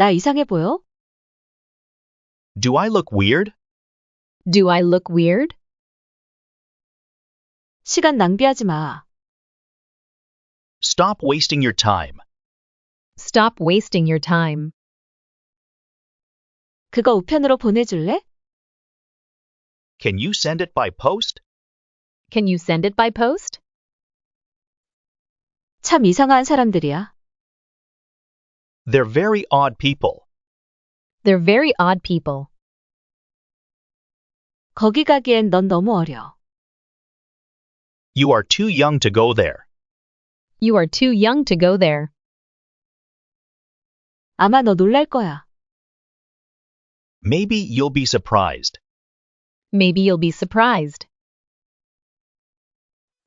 나 이상해 보여? Do I look weird? Do I look weird? 시간 낭비하지 마. Stop wasting your time. Stop wasting your time. 그거 우편으로 보내줄래? Can you send it by post? Can you send it by post? 참 이상한 사람들이야. They're very odd people. They're very odd people. 거기 가기엔 넌 너무 어려. You are too young to go there. You are too young to go there. 아마 너 놀랄 거야. Maybe you'll be surprised. Maybe you'll be surprised.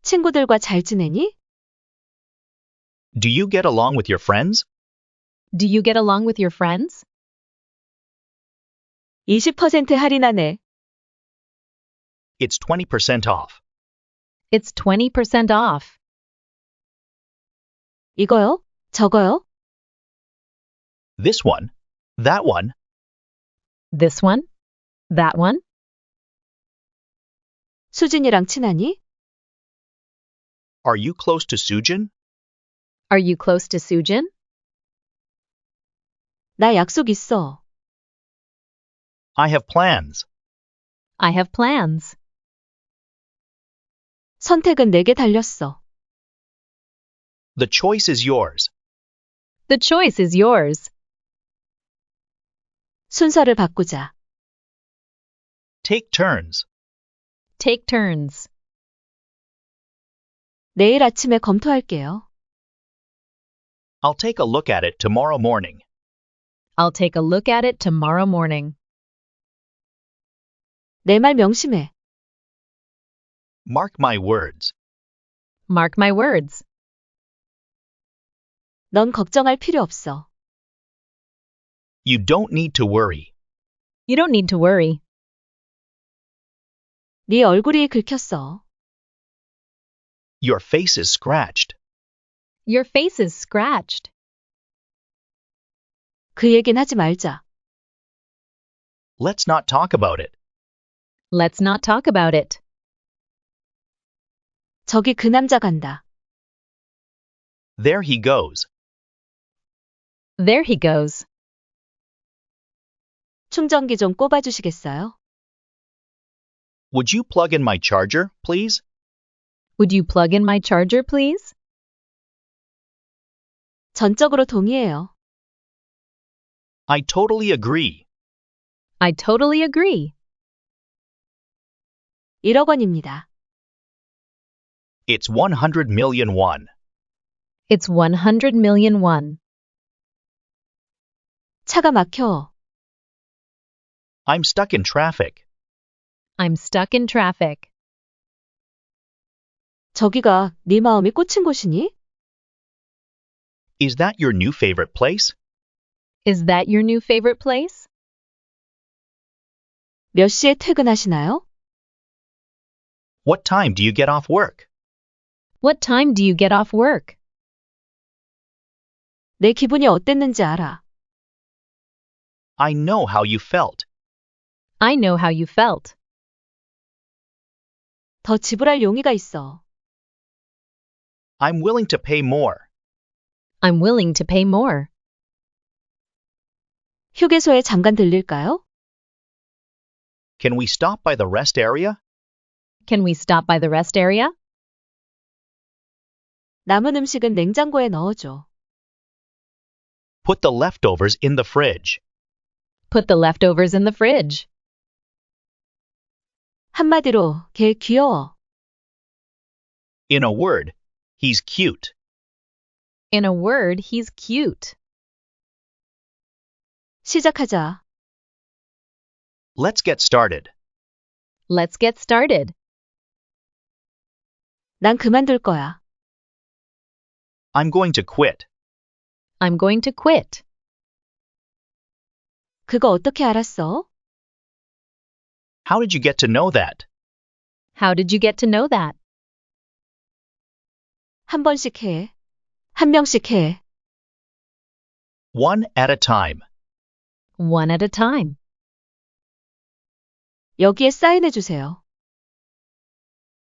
친구들과 잘 지내니? Do you get along with your friends? Do you get along with your friends? 20% 할인하네. It's 20% off. It's 20% off. 이거요? 저거요? This one, that one, This one? That one? 수진이랑 친하니? Are you close to Sujin? Are you close to Sujin? 나 약속 있어. I have plans. I have plans. 선택은 내게 달렸어. The choice is yours. The choice is yours. 순서를 바꾸자. Take turns. Take turns. 내일 아침에 검토할게요. I'll take a look at it tomorrow morning. I'll take a look at it tomorrow morning. 내 말 명심해. Mark my words. Mark my words. 넌 걱정할 필요 없어. You don't need to worry. You don't need to worry. 네 얼굴이 긁혔어. Your face is scratched. Your face is scratched. 그 얘긴 하지 말자. Let's not talk about it. Let's not talk about it. 저기 그 남자 간다. There he goes. There he goes. 충전기 좀 꼽아주시겠어요? Would you plug in my charger, please? Would you plug in my charger, please? 전적으로 동의해요. I totally agree. I totally agree. 1억 원입니다. It's 100 million won. It's 100 million won. 차가 막혀. I'm stuck in traffic. I'm stuck in traffic. 저기가 네 마음이 꽂힌 곳이니? Is that your new favorite place? Is that your new favorite place? 몇 시에 퇴근하시나요? What time do you get off work? What time do you get off work? 내 기분이 어땠는지 알아. I know how you felt. I know how you felt. 더 지불할 용의가 있어. I'm willing to pay more. I'm willing to pay more. 휴게소에 잠깐 들릴까요? Can we stop by the rest area? Can we stop by the rest area? 남은 음식은 냉장고에 넣어줘. Put the leftovers in the fridge. Put the leftovers in the fridge. 한마디로 걔 귀여워. In a word, he's cute. In a word, he's cute. 시작하자. Let's get started. Let's get started. 난 그만둘 거야. I'm going to quit. I'm going to quit. 그거 어떻게 알았어? How did you get to know that? How did you get to know that? 한 번씩 해. 한 명씩 해. One at a time. one at a time. 여기에 사인해 주세요.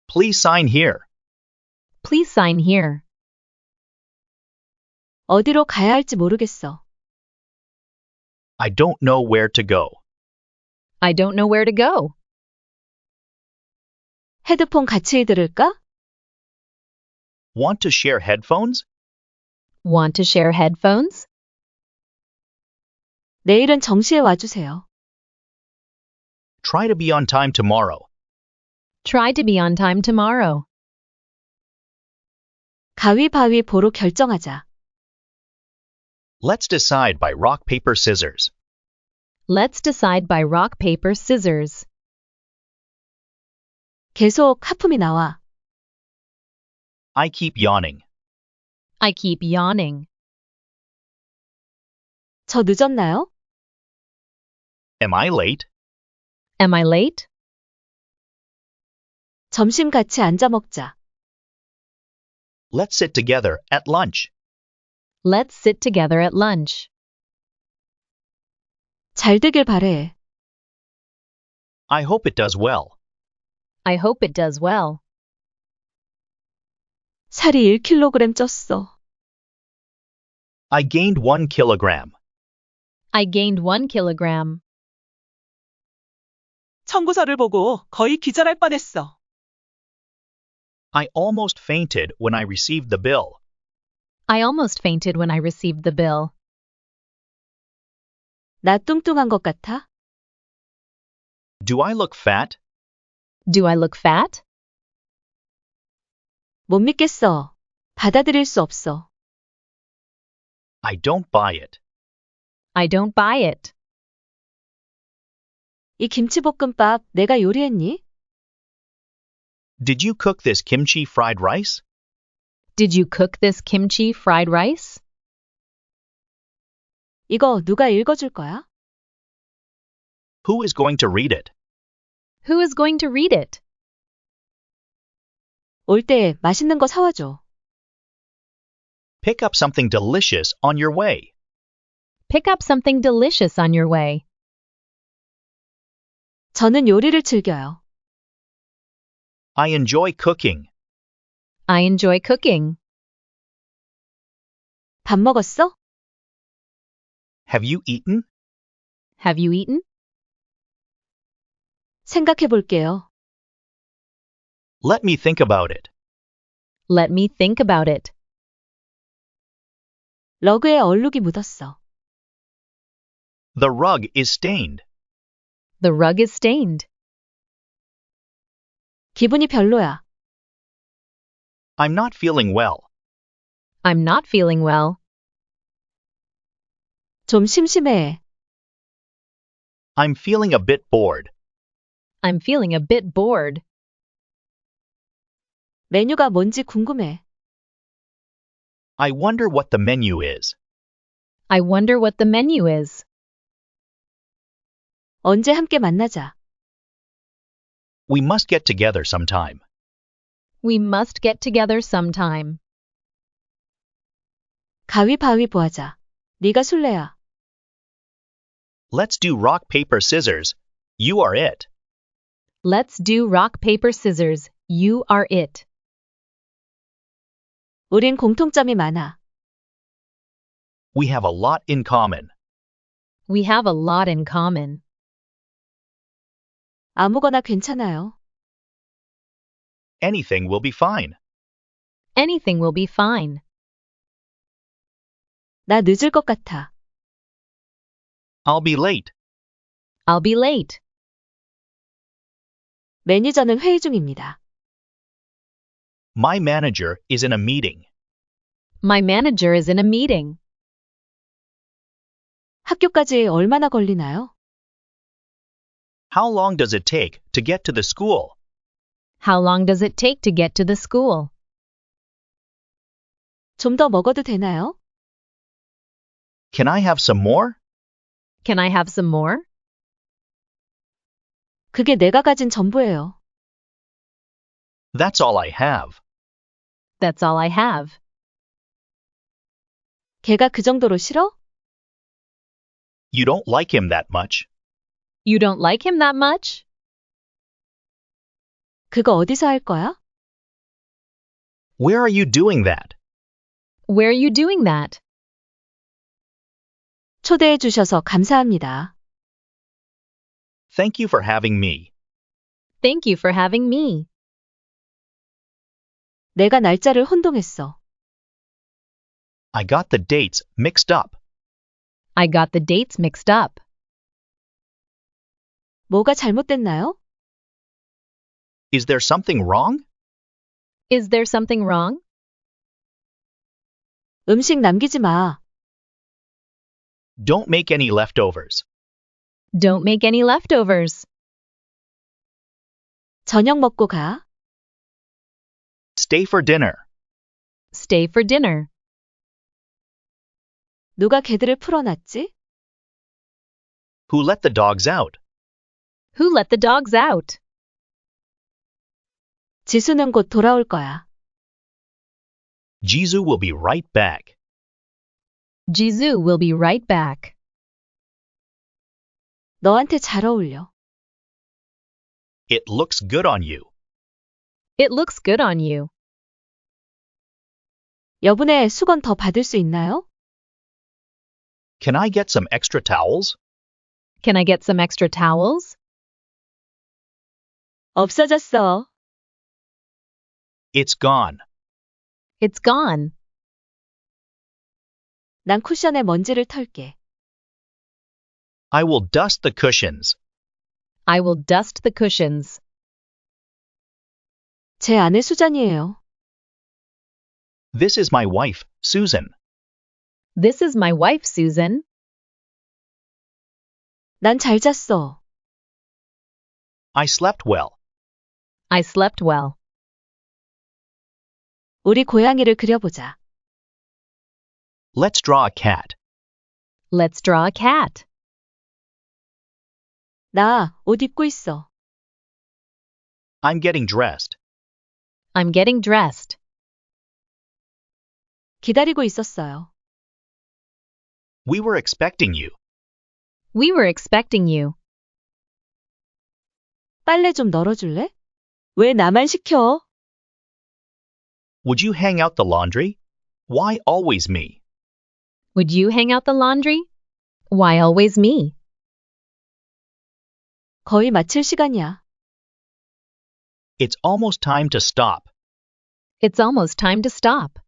Please sign here. Please sign here. 어디로 가야 할지 모르겠어. I don't know where to go. I don't know where to go. 헤드폰 같이 들을까? Want to share headphones? Want to share headphones? 내일은 정시에 와주세요. Try to be on time tomorrow. Try to be on time tomorrow. 가위바위보로 결정하자. Let's decide by rock, paper, scissors. Let's decide by rock, paper, scissors. 계속 하품이 나와. I keep yawning. I keep yawning. 저 늦었나요? Am I late? Am I late? 점심 같이 앉아 먹자. Let's sit together at lunch. Let's sit together at lunch. 잘 되길 바래. I hope it does well. I hope it does well. 살이 1kg 쪘어. I gained one kilogram. I gained one kilogram. 청구서를 보고 거의 기절할 뻔했어. I almost fainted when I received the bill. I almost fainted when I received the bill. 나 뚱뚱한 것 같아? Do I look fat? Do I look fat? 못 믿겠어. 받아들일 수 없어. I don't buy it. I don't buy it. 이 김치볶음밥 내가 요리했니? Did you cook this kimchi fried rice? Did you cook this kimchi fried rice? 이거 누가 읽어줄 거야? Who is going to read it? Who is going to read it? 올 때 맛있는 거 사와줘. Pick up something delicious on your way. Pick up something delicious on your way. 저는 요리를 즐겨요. I enjoy cooking. I enjoy cooking. 밥 먹었어? Have you eaten? Have you eaten? 생각해 볼게요. Let me think about it. Let me think about it. 러그에 얼룩이 묻었어. The rug is stained. The rug is stained. 기분이 별로야. I'm not feeling well. I'm not feeling well. 좀 심심해. I'm feeling a bit bored. I'm feeling a bit bored. 메뉴가 뭔지 궁금해. I wonder what the menu is. I wonder what the menu is. 언제 함께 만나자. We must get together sometime. We must get together sometime. 가위바위보 하자. 네가 술래야. Let's do rock, paper, scissors. You are it. Let's do rock, paper, scissors. You are it. 우린 공통점이 많아. We have a lot in common. We have a lot in common. 아무거나 괜찮아요. Anything will be fine. Anything will be fine. 나 늦을 것 같아. I'll be late. I'll be late. 매니저는 회의 중입니다. My manager is in a meeting. My manager is in a meeting. 학교까지 얼마나 걸리나요? How long does it take to get to the school? How long does it take to get to the school? 좀 더 먹어도 되나요? Can I have some more? Can I have some more? 그게 내가 가진 전부예요. That's all I have. That's all I have. 걔가 그 정도로 싫어? You don't like him that much. You don't like him that much? 그거 어디서 할 거야? Where are you doing that? Where are you doing that? 초대해 주셔서 감사합니다. Thank you for having me. Thank you for having me. 내가 날짜를 혼동했어. I got the dates mixed up. I got the dates mixed up. 뭐가 잘못됐나요? Is there something wrong? Is there something wrong? 음식 남기지 마. Don't make any leftovers. Don't make any leftovers. 저녁 먹고 가. Stay for dinner. Stay for dinner. 누가 개들을 풀어놨지? Who let the dogs out? Who let the dogs out? 지수는 곧 돌아올 거야. Jisoo will be right back. Jisoo will be right back. 너한테 잘 어울려. It looks good on you. It looks good on you. 여분의 수건 더 받을 수 있나요? Can I get some extra towels? Can I get some extra towels? 없어졌어. It's gone. It's gone. 난 쿠션에 먼지를 털게. I will dust the cushions. I will dust the cushions. 제 아내 수잔이에요. This is my wife, Susan. This is my wife, Susan. 난 잘 잤어. I slept well. I slept well. 우리 고양이를 그려보자. Let's draw a cat. Let's draw a cat. 나 옷 입고 있어. I'm getting dressed. I'm getting dressed. 기다리고 있었어요. We were expecting you. We were expecting you. 빨래 좀 널어줄래? 왜 나만 시켜? Would you hang out the laundry? Why always me? Would you hang out the laundry? Why always me? 거의 마칠 시간이야. It's almost time to stop. It's almost time to stop.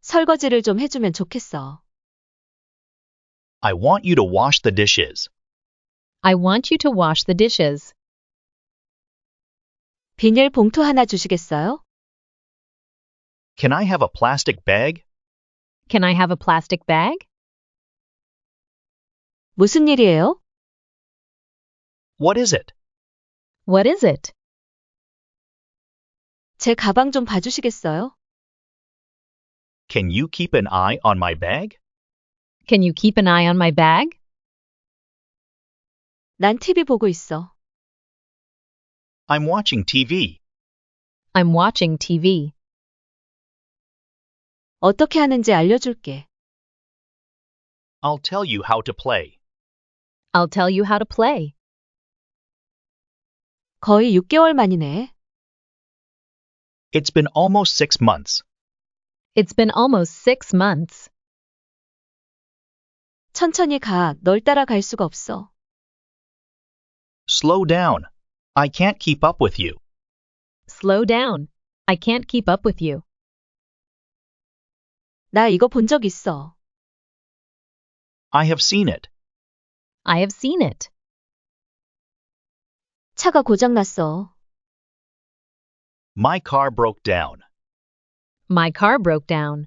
설거지를 좀 해주면 좋겠어. I want you to wash the dishes. I want you to wash the dishes. 비닐 봉투 하나 주시겠어요? Can I have a plastic bag? Can I have a plastic bag? 무슨 일이에요? What is it? What is it? 제 가방 좀 봐주시겠어요? Can you keep an eye on my bag? Can you keep an eye on my bag? 난 TV 보고 있어. I'm watching TV. I'm watching TV. 어떻게 하는지 알려줄게. I'll tell you how to play. I'll tell you how to play. 거의 6개월 만이네. It's been almost six months. It's been almost six months. 천천히 가. 널 따라갈 수가 없어. Slow down. I can't keep up with you. Slow down. I can't keep up with you. 나 이거 본 적 있어. I have seen it. I have seen it. 차가 고장났어. My car broke down. My car broke down.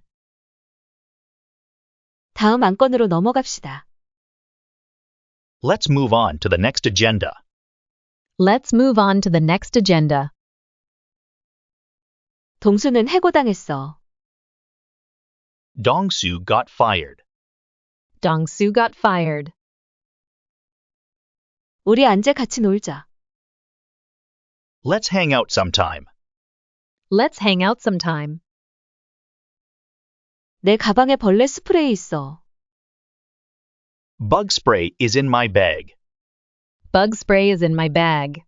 다음 안건으로 넘어갑시다. Let's move on to the next agenda. Let's move on to the next agenda. 동수는 해고당했어. Dong-soo got fired. Dong-soo got fired. 우리 안재 같이 놀자. Let's hang out sometime. Let's hang out sometime. 내 가방에 벌레 스프레이 있어. Bug spray is in my bag. Bug spray is in my bag.